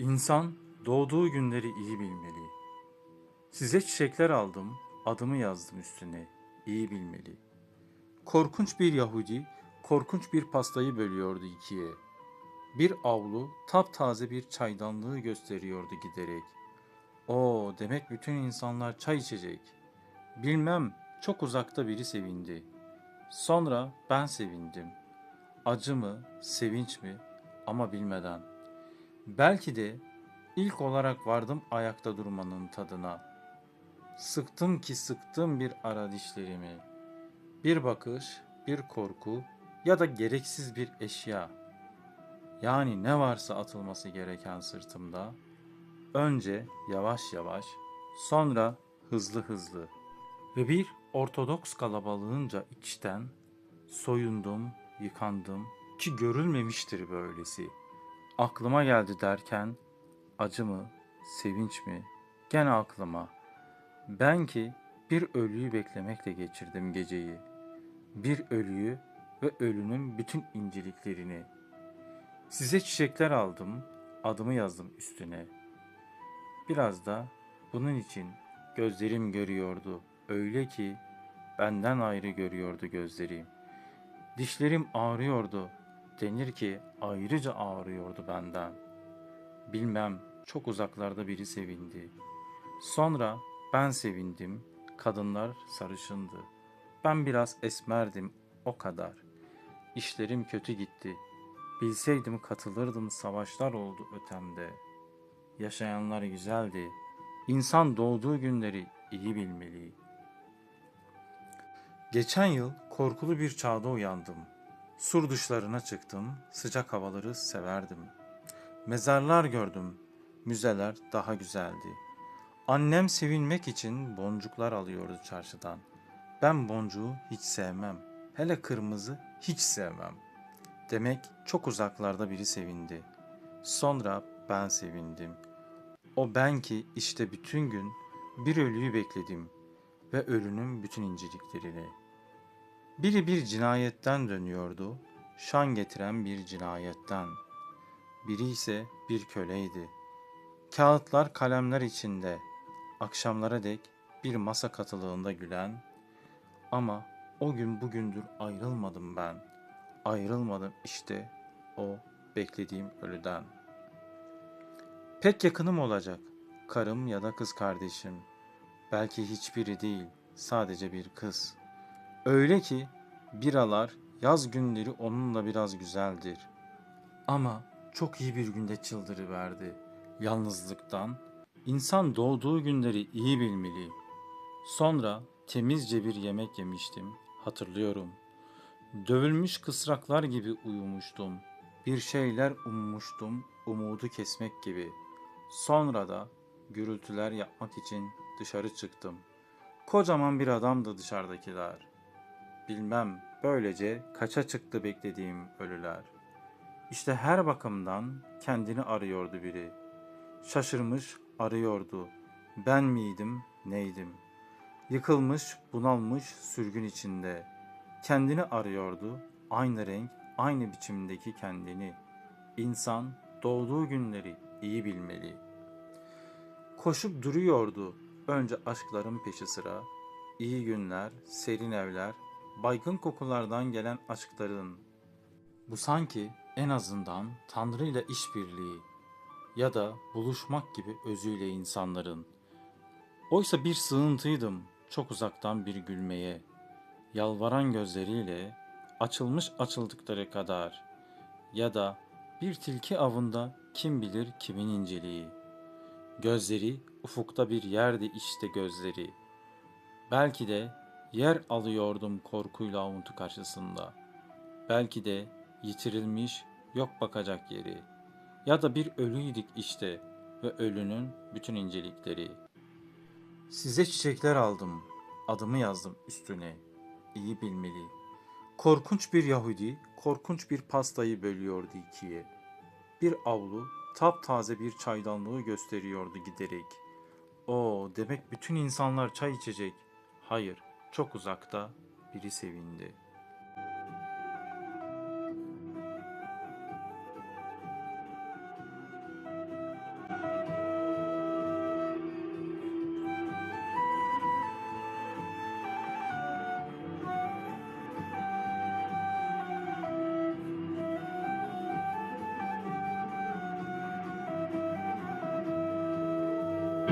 İnsan doğduğu günleri iyi bilmeli. Size çiçekler aldım, adımı yazdım üstüne, iyi bilmeli. Korkunç bir Yahudi, korkunç bir pastayı bölüyordu ikiye. Bir avlu, taptaze bir çaydanlığı gösteriyordu giderek. O demek bütün insanlar çay içecek. Bilmem, çok uzakta biri sevindi. Sonra ben sevindim. Acı mı, sevinç mi ama bilmeden. Belki de ilk olarak vardım ayakta durmanın tadına. Sıktım ki sıktım bir ara dişlerimi. Bir bakış, bir korku ya da gereksiz bir eşya. Yani ne varsa atılması gereken sırtımda. Önce yavaş yavaş, sonra hızlı hızlı. Ve bir Ortodoks kalabalığınca içten soyundum, yıkandım ki görülmemiştir böylesi. Aklıma geldi derken acı mı, sevinç mi? Gene aklıma. Ben ki bir ölüyü beklemekle geçirdim geceyi. Bir ölüyü ve ölünün bütün inceliklerini. Size çiçekler aldım, adımı yazdım üstüne. Biraz da bunun için gözlerim görüyordu. Öyle ki benden ayrı görüyordu gözlerim. Dişlerim ağrıyordu. Denir ki ayrıca ağrıyordu benden. Bilmem çok uzaklarda biri sevindi. Sonra ben sevindim. Kadınlar sarışındı. Ben biraz esmerdim o kadar. İşlerim kötü gitti. Bilseydim katılırdım savaşlar oldu ötemde. Yaşayanlar güzeldi. İnsan doğduğu günleri iyi bilmeli. Geçen yıl korkulu bir çağda uyandım. Sur dışlarına çıktım, sıcak havaları severdim. Mezarlar gördüm, müzeler daha güzeldi. Annem sevinmek için boncuklar alıyordu çarşıdan. Ben boncuğu hiç sevmem, hele kırmızı hiç sevmem. Demek çok uzaklarda biri sevindi. Sonra ben sevindim. O ben ki işte bütün gün bir ölüyü bekledim ve ölünün bütün inceliklerini. Biri bir cinayetten dönüyordu, şan getiren bir cinayetten. Biri ise bir köleydi. Kağıtlar kalemler içinde, akşamlara dek bir masa katılığında gülen ama o gün bugündür ayrılmadım ben. Ayrılmadım işte o beklediğim ölüden. Pek yakınım olacak. Karım ya da kız kardeşim. Belki hiçbiri değil, sadece bir kız. Öyle ki biralar yaz günleri onunla biraz güzeldir. Ama çok iyi bir günde çıldırıverdi. Yalnızlıktan insan doğduğu günleri iyi bilmeli. Sonra temizce bir yemek yemiştim, hatırlıyorum. Dövülmüş kısraklar gibi uyumuştum. Bir şeyler ummuştum, umudu kesmek gibi. Sonra da gürültüler yapmak için dışarı çıktım. Kocaman bir adamdı dışarıdakiler. Bilmem böylece kaça çıktı beklediğim ölüler. İşte her bakımdan kendini arıyordu biri. Şaşırmış arıyordu. Ben miydim, neydim? Yıkılmış, bunalmış sürgün içinde. Kendini arıyordu, aynı renk, aynı biçimdeki kendini. İnsan doğduğu günleri iyi bilmeli. Koşup duruyordu önce aşkların peşi sıra. İyi günler, serin evler, baygın kokulardan gelen aşkların. Bu sanki en azından Tanrı ile işbirliği ya da buluşmak gibi özüyle insanların. Oysa bir sığıntıydım çok uzaktan bir gülmeye. Yalvaran gözleriyle açılmış açıldıkları kadar ya da bir tilki avında kim bilir kimin inceliği. Gözleri ufukta bir yerdi işte gözleri. Belki de yer alıyordum korkuyla avuntu karşısında. Belki de yitirilmiş yok bakacak yeri. Ya da bir ölüydük işte ve ölünün bütün incelikleri. Size çiçekler aldım, adımı yazdım üstüne. İyi bilmeli. Korkunç bir Yahudi, korkunç bir pastayı bölüyordu ikiye. Bir avlu, taptaze bir çaydanlığı gösteriyordu giderek. O demek bütün insanlar çay içecek. Hayır, çok uzakta biri sevindi.''